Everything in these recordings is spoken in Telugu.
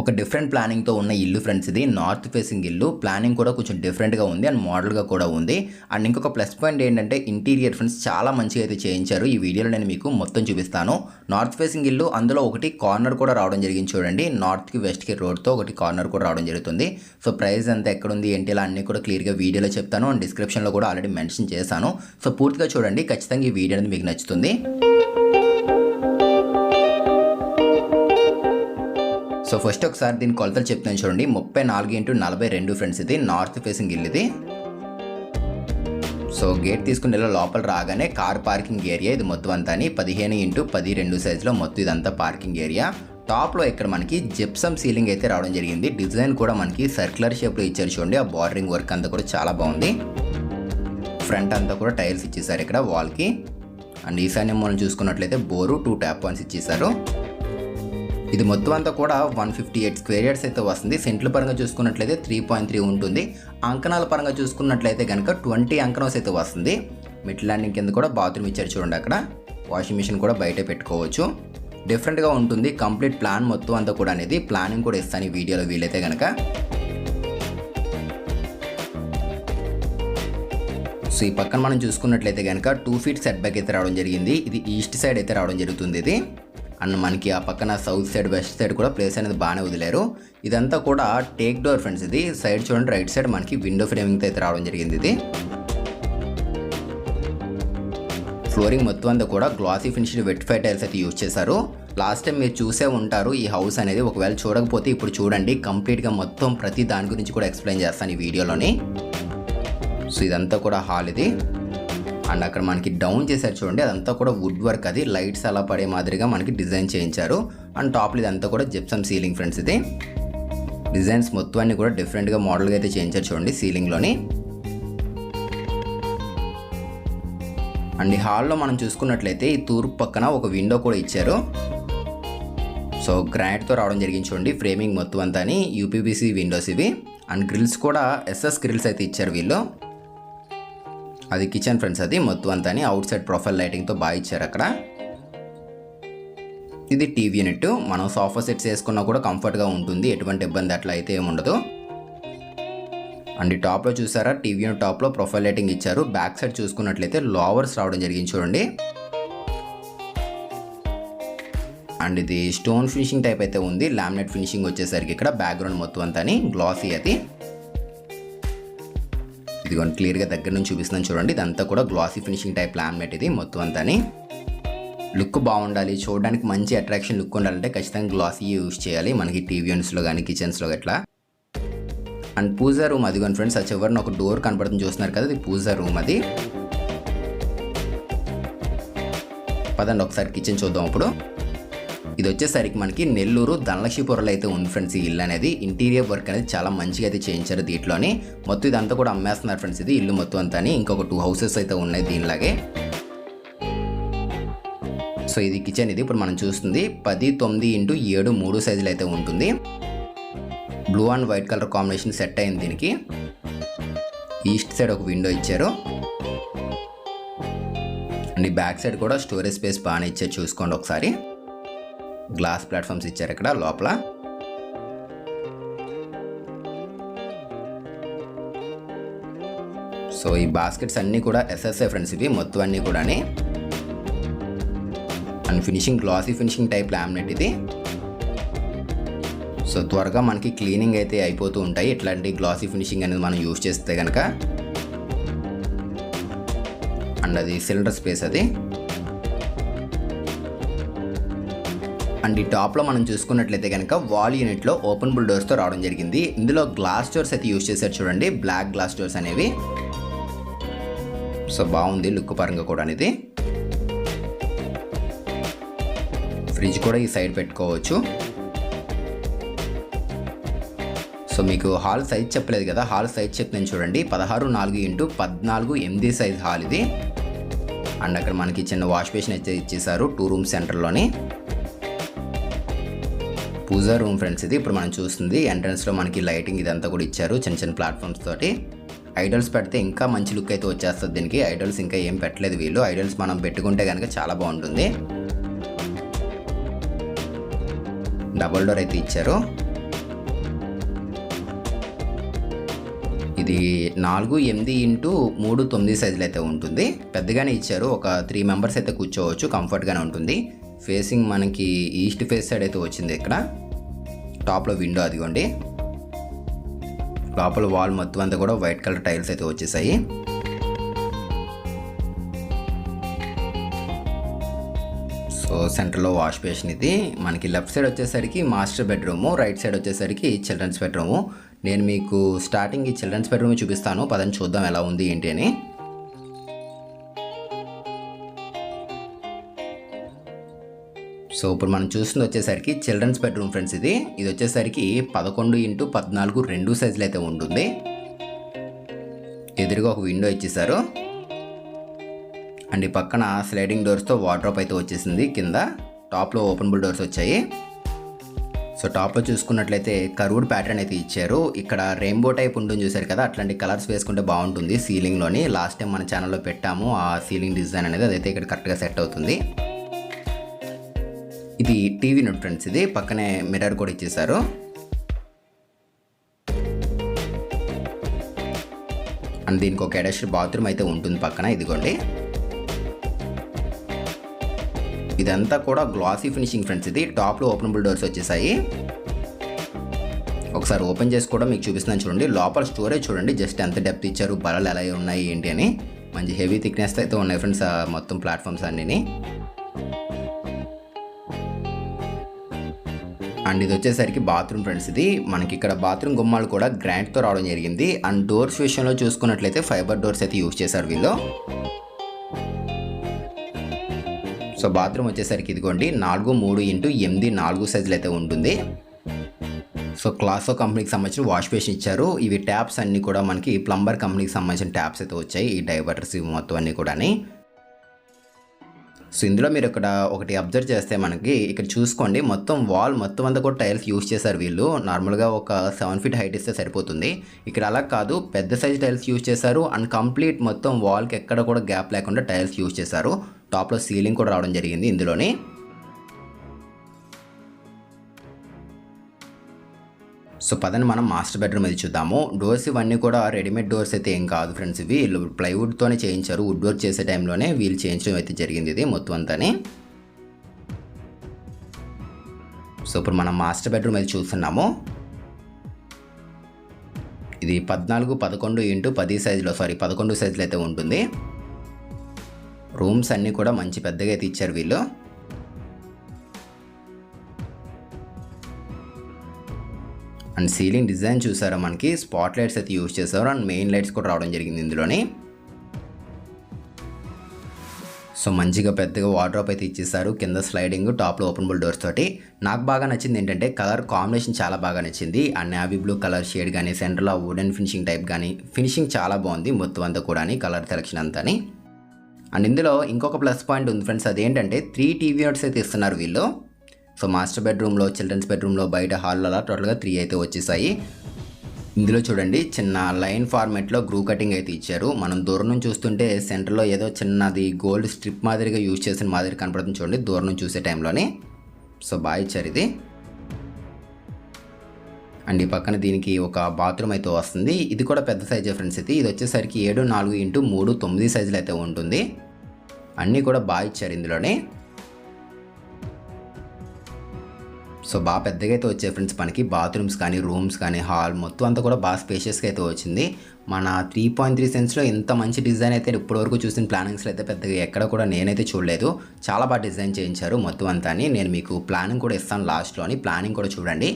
ఒక డిఫరెంట్ ప్లానింగ్తో ఉన్న ఇల్లు ఫ్రెండ్స్ ఇది. నార్త్ ఫేసింగ్ ఇల్లు. ప్లానింగ్ కూడా కొంచెం డిఫరెంట్గా ఉంది. అండ్ మోడల్గా కూడా ఉంది. అండ్ ఇంకొక ప్లస్ పాయింట్ ఏంటంటే ఇంటీరియర్ ఫ్రెండ్స్ చాలా మంచిగా అయితే చేయించారు. ఈ వీడియోలో నేను మీకు మొత్తం చూపిస్తాను. నార్త్ ఫేసింగ్ ఇల్లు అందులో ఒకటి కార్నర్ కూడా రావడం జరిగింది చూడండి. నార్త్కి వెస్ట్కి రోడ్తో ఒకటి కార్నర్ కూడా రావడం జరుగుతుంది. సో ప్రైస్ అంతా ఎక్కడుంది ఏంటి ఇలా అన్నీ కూడా క్లియర్గా వీడియోలో చెప్తాను. అండ్ డిస్క్రిప్షన్లో కూడా ఆల్రెడీ మెన్షన్ చేశాను. సో పూర్తిగా చూడండి. ఖచ్చితంగా ఈ వీడియో అనేది మీకు నచ్చుతుంది. సో ఫస్ట్ ఒకసారి దీని కొలతలు చెప్తాను చూడండి. ముప్పై నాలుగు ఇంటూ నలభై రెండు ఫ్రెండ్స్ ఇది. నార్త్ ఫేసింగ్ ఇల్లు ఇది. సో గేట్ తీసుకుని ఇలా లోపల రాగానే కార్ పార్కింగ్ ఏరియా ఇది మొత్తం అంతా పదిహేను ఇంటూ పది రెండు సైజులో మొత్తం ఇదంతా పార్కింగ్ ఏరియా టాప్లో ఇక్కడ మనకి జిప్సమ్ సీలింగ్ అయితే రావడం జరిగింది. డిజైన్ కూడా మనకి సర్క్యులర్ షేప్లో ఇచ్చారు చూడండి. ఆ బార్డరింగ్ వర్క్ అంతా కూడా చాలా బాగుంది. ఫ్రంట్ అంతా కూడా టైల్స్ ఇచ్చేసారు ఇక్కడ వాల్కి అండ్ ఈశాన్యం మనం చూసుకున్నట్లయితే బోరు టూ ట్యాప్ పాయింట్స్ ఇచ్చేసారు. ఇది మొత్తం అంతా కూడా one fifty eight square yards అయితే వస్తుంది. సెంట్ల పరంగా చూసుకున్నట్లయితే త్రీ పాయింట్ త్రీ ఉంటుంది. అంకణాల పరంగా చూసుకున్నట్లయితే కనుక ట్వంటీ అంకణాస్ అయితే వస్తుంది. మిడ్ ల్యాండింగ్ కింద కూడా బాత్రూమ్ ఇచ్చారు చూడండి అక్కడ. వాషింగ్ మిషన్ కూడా బయట పెట్టుకోవచ్చు. డిఫరెంట్గా ఉంటుంది. కంప్లీట్ ప్లాన్ మొత్తం అంతా కూడా అనేది ప్లానింగ్ కూడా ఇస్తాను ఈ వీడియోలో వీలైతే కనుక సో ఈ పక్కన మనం చూసుకున్నట్లయితే కనుక టూ ఫీట్ సెట్ బ్యాక్ అయితే రావడం జరిగింది. ఇది ఈస్ట్ సైడ్ అయితే రావడం జరుగుతుంది ఇది. అండ్ మనకి ఆ పక్కన సౌత్ సైడ్ వెస్ట్ సైడ్ కూడా ప్లేస్ అనేది బాగానే వదిలేరు. ఇదంతా కూడా టేక్ డోర్ ఫ్రెండ్స్ ఇది సైడ్ చూడండి రైట్ సైడ్ మనకి విండో ఫ్రేమింగ్తో అయితే రావడం జరిగింది ఇది. ఫ్లోరింగ్ మొత్తం అంతా కూడా glassy finished vitrified tiles అయితే యూజ్ చేశారు. లాస్ట్ టైం మీరు చూసే ఉంటారు ఈ హౌస్ అనేది ఒకవేళ చూడకపోతే ఇప్పుడు చూడండి కంప్లీట్గా మొత్తం ప్రతి దాని గురించి కూడా ఎక్స్ప్లెయిన్ చేస్తాను ఈ వీడియోలోని సో ఇదంతా కూడా హాల్ ఇది. అండ్ అక్కడ మనకి డౌన్ చేశారు చూడండి. అదంతా కూడా వుడ్ వర్క్ అది. లైట్స్ అలా పడే మాదిరిగా మనకి డిజైన్ చేయించారు. అండ్ టాప్లో ఇదంతా కూడా జిప్సమ్ సీలింగ్ ఫ్రెండ్స్ ఇది. డిజైన్స్ మొత్తం అన్ని కూడా డిఫరెంట్గా మోడల్గా అయితే చేయించారు చూడండి సీలింగ్లోని అండ్ ఈ హాల్లో మనం చూసుకున్నట్లయితే ఈ తూర్పు పక్కన ఒక విండో కూడా ఇచ్చారు. సో గ్రానైట్తో రావడం జరిగింది చూడండి. ఫ్రేమింగ్ మొత్తం అంతా యూపీబీసీ విండోస్ ఇవి. అండ్ గ్రిల్స్ కూడా ఎస్ఎస్ గ్రిల్స్ అయితే ఇచ్చారు వీళ్ళు. అది కిచెన్ ఫ్రెండ్స్ అది. మొత్తం అంతా అవుట్ సైడ్ ప్రొఫైల్ లైటింగ్తో బాగా ఇచ్చారు అక్కడ. ఇది టీవీ యూనిట్ మనం సోఫా సెట్స్ వేసుకున్నా కూడా కంఫర్ట్గా ఉంటుంది. ఎటువంటి ఇబ్బంది అట్లా అయితే ఏముండదు అండ్ టాప్లో చూసారా? టీవీ యూనిట్ టాప్లో ప్రొఫైల్ లైటింగ్ ఇచ్చారు. బ్యాక్ సైడ్ చూసుకున్నట్లయితే లోవర్స్ రావడం జరిగింది చూడండి. అండ్ ఇది స్టోన్ ఫినిషింగ్ టైప్ అయితే ఉంది. లామినేట్ ఫినిషింగ్ వచ్చేసరికి ఇక్కడ బ్యాక్గ్రౌండ్ మొత్తం అంతా గ్లాసీ అది. ఇదిగోండి క్లియర్గా దగ్గర నుంచి చూపిస్తున్నాను చూడండి. ఇదంతా కూడా గ్లాసీ ఫినిషింగ్ టైప్ లామినేట్ ఇది మొత్తం అంతాని. లుక్ బాగుండాలి చూడడానికి మంచి అట్రాక్షన్ లుక్ ఉండాలంటే ఖచ్చితంగా గ్లాసీ యూస్ చేయాలి. మనకి టీవీ యూనిట్స్లో కానీ కిచెన్స్లో గట్లా. అండ్ పూజా రూమ్ అదిగోండి ఫ్రెండ్స్ ఆ చివరిన ఒక డోర్ కనపడుతుంది చూస్తున్నారు కదా అది పూజా రూమ్ అది. పదండి ఒకసారి కిచెన్ చూద్దాం ఇప్పుడు ఇది వచ్చేసరికి మనకి నెల్లూరు ధనలక్ష్మీపురంలో అయితే ఉంది ఫ్రెండ్స్ ఈ ఇల్లు అనేది. ఇంటీరియర్ వర్క్ అనేది చాలా మంచిగా అయితే చేయించారు దీంట్లోని. మొత్తం ఇదంతా కూడా అమ్మేస్తున్నారు ఫ్రెండ్స్ ఇది ఇల్లు మొత్తం అంతా ఇంకొక టూ హౌసెస్ అయితే ఉన్నాయి దీనిలాగే. సో ఇది కిచెన్ ఇది. ఇప్పుడు మనం చూస్తుంది పది తొమ్మిది ఇంటూ ఏడు మూడు సైజులు అయితే ఉంటుంది. Blue and white colour combination set అయింది దీనికి. ఈస్ట్ సైడ్ ఒక విండో ఇచ్చారు. అండ్ ఈ బ్యాక్ సైడ్ కూడా స్టోరేజ్ స్పేస్ బాగానే ఇచ్చారు చూసుకోండి ఒకసారి. గ్లాస్ ప్లాట్ఫామ్స్ ఇచ్చారు ఇక్కడ లోపల. సో ఈ బాస్కెట్స్ అన్నీ కూడా ఎస్ఎస్ఏ ఫ్రెండ్స్ ఇవి మొత్తం అన్నీ కూడా and finishing glossy finishing type laminate ఇది. సో త్వరగా మనకి క్లీనింగ్ అయితే అయిపోతూ ఉంటాయి. ఇట్లాంటి గ్లాసీ ఫినిషింగ్ అనేది మనం యూజ్ చేస్తే కనుక అండ్ అది సిలిండర్ స్పేస్ అది. అండ్ ఈ టాప్లో మనం చూసుకున్నట్లయితే కనుక వాల్ యూనిట్లో ఓపెనబుల్ డోర్స్తో రావడం జరిగింది. ఇందులో గ్లాస్ డోర్స్ అయితే యూజ్ చేశారు చూడండి. బ్లాక్ గ్లాస్ డోర్స్ అనేవి. సో బాగుంది లుక్ పరంగా కూడా అనేది. ఫ్రిడ్జ్ కూడా ఈ సైడ్ పెట్టుకోవచ్చు. సో మీకు హాల్ సైజ్ చెప్పలేదు కదా. హాల్ సైజ్ చెప్తాను చూడండి. పదహారు నాలుగు ఇంటూ పద్నాలుగు ఎనిమిది సైజ్ హాల్ ఇది. అండ్ అక్కడ మనకి చిన్న వాష్ బేసిన్ అయితే ఇచ్చేసారు టూ రూమ్ సెంటర్లోని. పూజా రూమ్ ఫ్రెండ్స్ ఇది. ఇప్పుడు మనం చూస్తుంది ఎంట్రన్స్లో మనకి లైటింగ్ ఇదంతా కూడా ఇచ్చారు చిన్న చిన్న ప్లాట్ఫామ్స్ తోటి. ఐడల్స్ పెడితే ఇంకా మంచి లుక్ అయితే వచ్చేస్తుంది దీనికి. ఐడల్స్ ఇంకా ఏం పెట్టలేదు వీళ్ళు. ఐడల్స్ మనం పెట్టుకుంటే కనుక చాలా బాగుంటుంది. డబల్ డోర్ అయితే ఇచ్చారు. ఇది నాలుగు ఎనిమిది ఇంటూ మూడు తొమ్మిది సైజులు అయితే ఉంటుంది. పెద్దగానే ఇచ్చారు. ఒక త్రీ మెంబర్స్ అయితే కూర్చోవచ్చు. కంఫర్ట్గానే ఉంటుంది. ఫేసింగ్ మనకి ఈస్ట్ ఫేస్ సైడ్ అయితే వచ్చింది ఇక్కడ. టాప్లో విండో అదిగోండి. లోపల వాల్ మొత్తం అంతా కూడా వైట్ కలర్ టైల్స్ అయితే వచ్చేసాయి. సో సెంటర్లో వాష్ బేసిన్ ఇది. మనకి లెఫ్ట్ సైడ్ వచ్చేసరికి మాస్టర్ బెడ్రూము రైట్ సైడ్ వచ్చేసరికి చిల్డ్రన్స్ బెడ్రూము. నేను మీకు స్టార్టింగ్ ఈ చిల్డ్రన్స్ బెడ్రూమ్ చూపిస్తాను. పదని చూద్దాం ఎలా ఉంది ఏంటి అని. సో ఇప్పుడు మనం చూస్తుంది వచ్చేసరికి చిల్డ్రన్స్ బెడ్రూమ్ ఫ్రెండ్స్ ఇది. ఇది వచ్చేసరికి పదకొండు ఇంటూ పద్నాలుగు రెండు సైజులు అయితే ఉంటుంది. ఎదురుగా ఒక విండో ఇచ్చేసారు అండ్ ఈ పక్కన స్లైడింగ్ డోర్స్తో వార్డ్రోప్ అయితే వచ్చేసింది కింద. టాప్లో ఓపెనబుల్ డోర్స్ వచ్చాయి. సో టాప్లో చూసుకున్నట్లయితే కరువుడ్ ప్యాటర్న్ అయితే ఇచ్చారు. ఇక్కడ రెయిన్బో టైప్ ఉంటుంది చూసారు కదా అట్లాంటి కలర్స్ వేసుకుంటే బాగుంటుంది సీలింగ్లోని. లాస్ట్ టైం మన ఛానల్లో పెట్టాము ఆ సీలింగ్ డిజైన్ అనేది అదైతే ఇక్కడ కరెక్ట్గా సెట్ అవుతుంది. ఇది టీవీ నోట్ ఫ్రెండ్స్ ఇది పక్కనే మిర్రర్ కూడా ఇచ్చేసారు అండ్ దీనికి ఒక అటాచ్డ్ బాత్రూమ్ అయితే ఉంటుంది పక్కన ఇదిగోండి. ఇదంతా కూడా గ్లాసీ ఫినిషింగ్ ఫ్రెండ్స్ ఇది టాప్లో ఓపెనబుల్ డోర్స్ వచ్చేసాయి. ఒకసారి ఓపెన్ చేసి కూడా మీకు చూపిస్తున్నాను చూడండి. లోపల స్టోరేజ్ చూడండి జస్ట్ ఎంత డెప్త్ ఇచ్చారు బలాలు ఎలా ఉన్నాయి ఏంటి అని. మంచి హెవీ థిక్నెస్ అయితే ఉన్నాయి ఫ్రెండ్స్ మొత్తం ప్లాట్ఫామ్స్ అన్నీ అండ్ ఇది వచ్చేసరికి బాత్రూమ్ ఫ్రెండ్స్ ఇది మనకి ఇక్కడ బాత్రూమ్ గుమ్మాలు కూడా గ్రాండ్తో రావడం జరిగింది. అండ్ డోర్స్ విషయంలో చూసుకున్నట్లయితే ఫైబర్ డోర్స్ అయితే యూజ్ చేశారు వీళ్ళు. సో బాత్రూమ్ వచ్చేసరికి ఇదిగోండి నాలుగు మూడు ఇంటూ ఎనిమిది నాలుగు సైజులు అయితే ఉంటుంది. సో క్లాసో కంపెనీకి సంబంధించిన వాష్ బేసిన్ ఇచ్చారు. ఇవి ట్యాప్స్ అన్నీ కూడా మనకి ప్లంబర్ కంపెనీకి సంబంధించిన ట్యాప్స్ అయితే వచ్చాయి. ఈ డైవర్టర్స్ మొత్తం అన్నీ కూడా సో ఇందులో మీరు ఇక్కడ ఒకటి అబ్జర్వ్ చేస్తే మనకి ఇక్కడ చూసుకోండి మొత్తం వాల్ మొత్తం అంతా కూడా టైల్స్ యూస్ చేశారు వీళ్ళు. నార్మల్గా ఒక సెవెన్ ఫీట్ హైట్ ఇస్తే సరిపోతుంది. ఇక్కడ అలా కాదు పెద్ద సైజ్ టైల్స్ యూస్ చేశారు అండ్ కంప్లీట్ మొత్తం వాల్కి ఎక్కడ కూడా గ్యాప్ లేకుండా టైల్స్ యూస్ చేశారు. టాప్లో సీలింగ్ కూడా రావడం జరిగింది ఇందులోని. సో పదని మనం మాస్టర్ బెడ్రూమ్ ఇది చూద్దాము. డోర్స్ ఇవన్నీ కూడా రెడీమేడ్ డోర్స్ అయితే ఏం కాదు ఫ్రెండ్స్ ఇవి. వీళ్ళు ప్లైవుడ్తోనే చేయించారు. వుడ్ వర్క్ చేసే టైంలోనే వీళ్ళు చేయించడం అయితే జరిగింది ఇది మొత్తం అంతా సో ఇప్పుడు మనం మాస్టర్ బెడ్రూమ్ అయితే చూస్తున్నాము. ఇది పద్నాలుగు పదకొండు ఇంటూ పది సైజులో సారీ పదకొండు సైజులో అయితే ఉంటుంది. రూమ్స్ అన్నీ కూడా మంచి పెద్దగా అయితే ఇచ్చారు వీళ్ళు. అండ్ సీలింగ్ డిజైన్ చూసారా మనకి? స్పాట్ లైట్స్ అయితే యూజ్ చేశారు అండ్ మెయిన్ లైట్స్ కూడా రావడం జరిగింది ఇందులోని. సో మంచిగా పెద్దగా వార్డ్రోప్ అయితే ఇచ్చేసారు. కింద స్లైడింగ్ టాప్లో ఓపెన్బుల్ డోర్స్ తోటి. నాకు బాగా నచ్చింది ఏంటంటే కలర్ కాంబినేషన్ చాలా బాగా నచ్చింది. ఆ నావీ బ్లూ కలర్ షేడ్ కానీ సెంటర్లో వుడెన్ ఫినిషింగ్ టైప్ కానీ ఫినిషింగ్ చాలా బాగుంది మొత్తం అంతా కూడా కలర్ సెలెక్షన్ అంతాని. అండ్ ఇందులో ఇంకొక ప్లస్ పాయింట్ ఉంది ఫ్రెండ్స్ అదేంటంటే త్రీ టీవీ యూనిట్స్ అయితే ఇస్తున్నారు వీళ్ళు. సో మాస్టర్ బెడ్రూమ్లో చిల్డ్రన్స్ బెడ్రూమ్లో బయట హాల్లో అలా టోటల్గా త్రీ అయితే వచ్చేసాయి. ఇందులో చూడండి చిన్న లైన్ ఫార్మేట్లో గ్రూ కటింగ్ అయితే ఇచ్చారు. మనం దూరం నుంచి చూస్తుంటే సెంటర్లో ఏదో చిన్నది గోల్డ్ స్ట్రిప్ మాదిరిగా యూజ్ చేసిన మాదిరి కనపడుతుంది చూడండి దూరం నుంచి చూసే టైంలోనే. సో బాగా ఇచ్చారు ఇది. అండ్ ఈ పక్కన దీనికి ఒక బాత్రూమ్ అయితే వస్తుంది. ఇది కూడా పెద్ద సైజే ఫ్రెండ్స్ ఇది. ఇది వచ్చేసరికి ఏడు నాలుగు ఇంటూ మూడు తొమ్మిది సైజులు అయితే ఉంటుంది. అన్నీ కూడా బాగా ఇచ్చారు ఇందులోనే. సో బాగా పెద్దగా అయితే వచ్చాయి ఫ్రెండ్స్ మనకి. బాత్రూమ్స్ కానీ రూమ్స్ కానీ హాల్ మొత్తం అంతా కూడా బాగా స్పేషియస్గా అయితే వచ్చింది. మన త్రీ పాయింట్ త్రీ సెన్స్లో ఇంత మంచి డిజైన్ అయితే ఇప్పటివరకు చూసిన ప్లానింగ్స్లో అయితే పెద్దగా ఎక్కడ కూడా నేనైతే చూడలేదు. చాలా బాగా డిజైన్ చేయించారు మొత్తం అంతా నేను మీకు ప్లానింగ్ కూడా ఇస్తాను లాస్ట్లోని. ప్లానింగ్ కూడా చూడండి.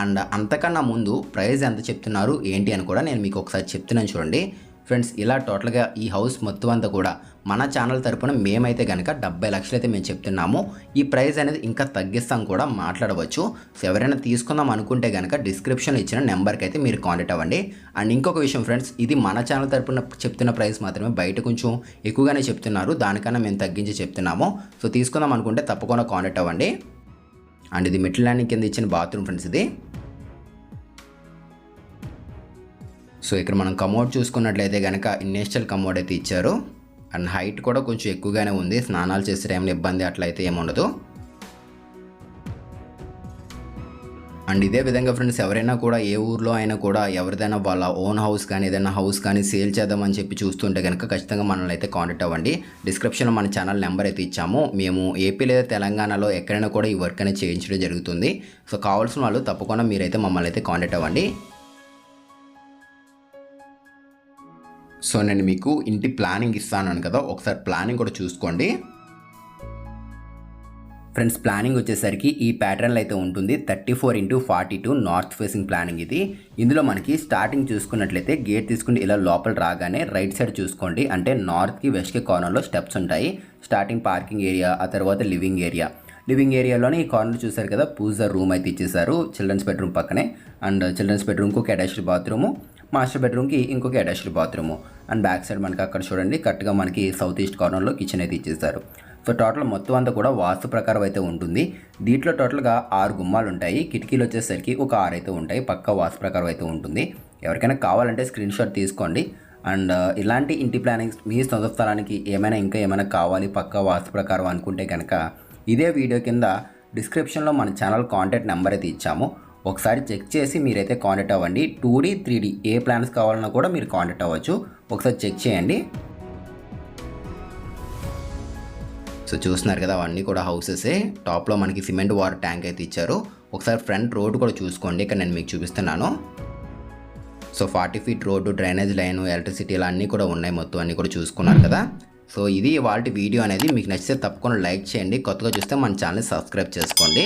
అండ్ అంతకన్నా ముందు ప్రైస్ ఎంత చెప్తున్నారు ఏంటి అని కూడా నేను మీకు ఒకసారి చెప్తున్నాను చూడండి. ఫ్రెండ్స్ ఇలా టోటల్గా ఈ హౌస్ మొత్తం అంతా కూడా మన ఛానల్ తరపున మేమైతే కనుక డెబ్బై లక్షలు అయితే మేము చెప్తున్నాము. ఈ ప్రైస్ అనేది ఇంకా తగ్గిస్తాం కూడా మాట్లాడవచ్చు. సో ఎవరైనా తీసుకుందాం అనుకుంటే కనుక డిస్క్రిప్షన్ ఇచ్చిన నెంబర్కి అయితే మీరు కాంటాక్ట్ అవ్వండి. అండ్ ఇంకొక విషయం ఫ్రెండ్స్ ఇది మన ఛానల్ తరపున చెప్తున్న ప్రైస్ మాత్రమే బయట కొంచెం ఎక్కువగానే చెప్తున్నారు. దానికన్నా మేము తగ్గించి చెప్తున్నాము. సో తీసుకుందాం అనుకుంటే తప్పకుండా కాంటాక్ట్ అవ్వండి. అండ్ ఇది మిడిల్ ల్యాండింగ్ కింద ఇచ్చిన బాత్రూమ్ ఫ్రెండ్స్ ఇది. సో ఇక్కడ మనం కమోడ్ చూసుకున్నట్లయితే కనుక ఇన్నేషనల్ కమోడ్ అయితే ఇచ్చారు. అండ్ హైట్ కూడా కొంచెం ఎక్కువగానే ఉంది. స్నానాలు చేసే టైంలో ఇబ్బంది అట్లయితే ఏముండదు అండ్ ఇదే విధంగా ఫ్రెండ్స్ ఎవరైనా కూడా ఏ ఊర్లో అయినా కూడా ఎవరిదైనా వాళ్ళ ఓన్ హౌస్ కానీ ఏదైనా హౌస్ కానీ సేల్ చేద్దామని చెప్పి చూస్తుంటే కనుక ఖచ్చితంగా మనల్ని అయితే కాంటాక్ట్ అవ్వండి. డిస్క్రిప్షన్లో మన ఛానల్ నెంబర్ అయితే ఇచ్చాము. మేము ఏపీ లేదా తెలంగాణలో ఎక్కడైనా కూడా ఈ వర్క్ అనేది చేయించడం జరుగుతుంది. సో కావాల్సిన వాళ్ళు తప్పకుండా మీరైతే మమ్మల్ని అయితే కాంటాక్ట్ అవ్వండి. సో నేను మీకు ఇంటి ప్లానింగ్ ఇస్తాను కదా ఒకసారి ప్లానింగ్ కూడా చూసుకోండి. ఫ్రెండ్స్ ప్లానింగ్ వచ్చేసరికి ఈ ప్యాటర్న్లో అయితే ఉంటుంది. Thirty four into forty two north facing planning ఇది. ఇందులో మనకి స్టార్టింగ్ చూసుకున్నట్లయితే గేట్ తీసుకుని ఇలా లోపల రాగానే రైట్ సైడ్ చూసుకోండి. అంటే నార్త్కి వెస్ట్కి కార్నర్లో స్టెప్స్ ఉంటాయి. స్టార్టింగ్ పార్కింగ్ ఏరియా ఆ తర్వాత లివింగ్ ఏరియా. లివింగ్ ఏరియాలోనే ఈ కార్నర్ చూసారు కదా పూజ రూమ్ అయితే ఇచ్చేసారు చిల్డ్రన్స్ బెడ్రూమ్ పక్కనే. అండ్ చిల్డ్రన్స్ బెడ్రూమ్కి ఒక అటాచ్డ్ బాత్రూము. మాస్టర్ బెడ్రూమ్కి ఇంకొక attached bathroom. And back side మనకి అక్కడ చూడండి కరెక్ట్గా మనకి సౌత్ ఈస్ట్ కార్నర్లో కిచెన్ అయితే ఇచ్చేసారు సో టోటల్ మొత్తం అంతా కూడా వాస్తు ప్రకారం అయితే ఉంటుంది. దీంట్లో టోటల్గా ఆరు గుమ్మాలు ఉంటాయి. కిటికీలు వచ్చేసరికి ఒక ఆరు అయితే ఉంటాయి. పక్క వాస్తు ప్రకారం అయితే ఉంటుంది. ఎవరికైనా కావాలంటే స్క్రీన్ షాట్ తీసుకోండి. అండ్ uh, ఇలాంటి ఇంటి ప్లానింగ్స్ మీ సొంత స్థలానికి ఏమైనా ఇంకా ఏమైనా కావాలి పక్క వాస్తు ప్రకారం అనుకుంటే కనుక ఇదే వీడియో కింద డిస్క్రిప్షన్లో మన ఛానల్ కాంటాక్ట్ నెంబర్ అయితే ఇచ్చాము. ఒకసారి చెక్ చేసి మీరైతే కాంటాక్ట్ అవ్వండి. Two D three D A plans కావాలన్నా కూడా మీరు కాంటాక్ట్ అవ్వచ్చు. ఒకసారి చెక్ చేయండి. సో చూస్తున్నారు కదా అవన్నీ కూడా హౌసెసే టాప్లో మనకి సిమెంట్ వాటర్ ట్యాంక్ అయితే ఇచ్చారు. ఒకసారి ఫ్రంట్ రోడ్ కూడా చూసుకోండి. ఇక్కడ నేను మీకు చూపిస్తున్నాను. So forty feet road drainage line electricity ఇలా అన్నీ కూడా ఉన్నాయి మొత్తం అన్నీ కూడా చూసుకున్నారు కదా. సో ఇది వాళ్ళ వీడియో అనేది. మీకు నచ్చితే తప్పకుండా లైక్ చేయండి. కొత్తగా చూస్తే మన ఛానల్ సబ్స్క్రైబ్ చేసుకోండి.